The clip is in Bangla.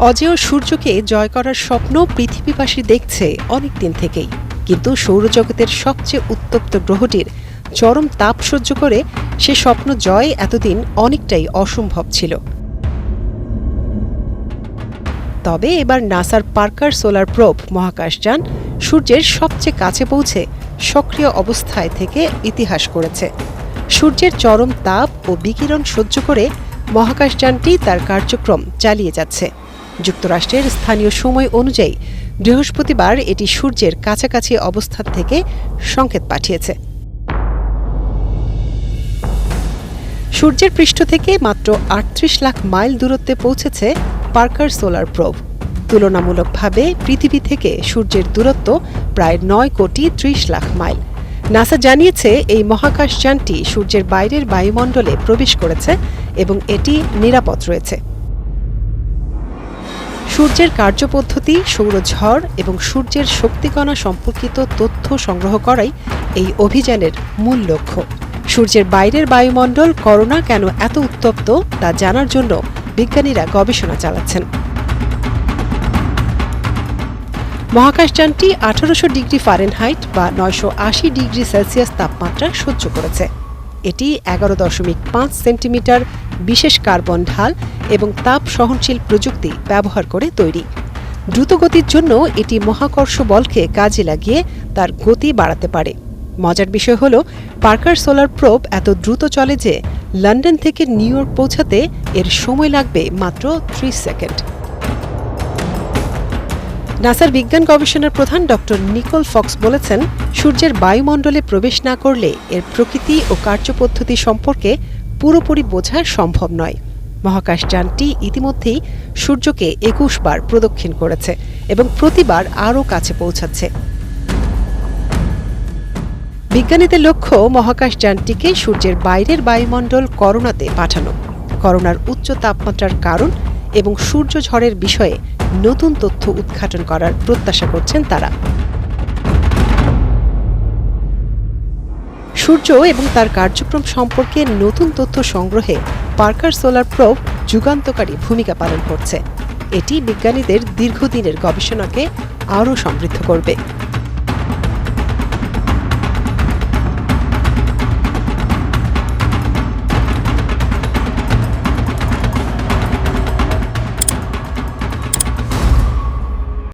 অজেয় সূর্যকে জয় করার স্বপ্ন পৃথিবীবাসী দেখছে অনেক দিন থেকেই। কিন্তু সৌরজগতের সবচেয়ে উত্তপ্ত গ্রহটির চরম তাপ সহ্য করে সে স্বপ্ন জয় এতদিন অনেকটাই অসম্ভব ছিল। তবে এবার নাসার পার্কার সোলার প্রোব মহাকাশযান সূর্যের সবচেয়ে কাছে পৌঁছে সক্রিয় অবস্থায় থেকে ইতিহাস করেছে। সূর্যের চরম তাপ ও বিকিরণ সহ্য করে মহাকাশযানটি তার কার্যক্রম চালিয়ে যাচ্ছে। যুক্তরাষ্ট্রের স্থানীয় সময় অনুযায়ী বৃহস্পতিবার এটি সূর্যের কাছাকাছি অবস্থান থেকে সংকেত পাঠিয়েছে। সূর্যের পৃষ্ঠ থেকে মাত্র আটত্রিশ লাখ মাইল দূরত্বে পৌঁছেছে পার্কার সোলার প্রোব। তুলনামূলকভাবে পৃথিবী থেকে সূর্যের দূরত্ব প্রায় নয় কোটি ত্রিশ লাখ মাইল। নাসা জানিয়েছে, এই মহাকাশযানটি সূর্যের বাইরের বায়ুমণ্ডলে প্রবেশ করেছে এবং এটি নিরাপদ রয়েছে। সূর্যের কার্যপদ্ধতি, সৌরঝড় এবং সূর্যের শক্তিকণা সম্পর্কিত তথ্য সংগ্রহ করাই এই অভিযানের মূল লক্ষ্য। সূর্যের বাইরের বায়ুমণ্ডল করোনা কেন এত উত্তপ্ত, তা জানার জন্য বিজ্ঞানীরা গবেষণা চালাচ্ছেন। মহাকাশযানটি আঠারোশো ডিগ্রি ফারেনহাইট বা নয়শো আশি ডিগ্রি সেলসিয়াস তাপমাত্রা সহ্য করেছে। এটি এগারো দশমিক পাঁচ সেন্টিমিটার বিশেষ কার্বন ঢাল এবং তাপ সহনশীল প্রযুক্তি ব্যবহার করে তৈরি। দ্রুতগতির জন্য এটি মহাকর্ষ বলকে কাজে লাগিয়ে তার গতি বাড়াতে পারে। মজার বিষয় হল, পার্কার সোলার প্রোব এত দ্রুত চলে যে, লন্ডন থেকে নিউ ইয়র্ক পৌঁছাতে এর সময় লাগবে মাত্র ত্রিশ সেকেন্ড। নাসার বিজ্ঞান গবেষণার প্রধান ডক্টর নিকোল ফক্স বলেছেন, সূর্যের বায়ুমণ্ডলে প্রবেশ না করলে এর প্রকৃতি ও কার্যপদ্ধতি সম্পর্কে পুরোপুরি বোঝা সম্ভব নয়। মহাকাশযানটি ইতিমধ্যেই সূর্যকে একুশ বার প্রদক্ষিণ করেছে এবং প্রতিবার আরও কাছে পৌঁছাচ্ছে। বিজ্ঞানীদের লক্ষ্য মহাকাশযানটিকে সূর্যের বাইরের বায়ুমণ্ডল করোনাতে পাঠানো। করোনার উচ্চ তাপমাত্রার কারণ এবং সূর্য ঝড়ের বিষয়ে নতুন তথ্য উদ্ঘাটন করার প্রত্যাশা করছেন তারা। সূর্য এবং তার কার্যক্রম সম্পর্কে নতুন তথ্য সংগ্রহে পার্কার সোলার প্রোব যুগান্তকারী ভূমিকা পালন করছে। এটি বিজ্ঞানীদের দীর্ঘদিনের গবেষণাকে আরও সমৃদ্ধ করবে।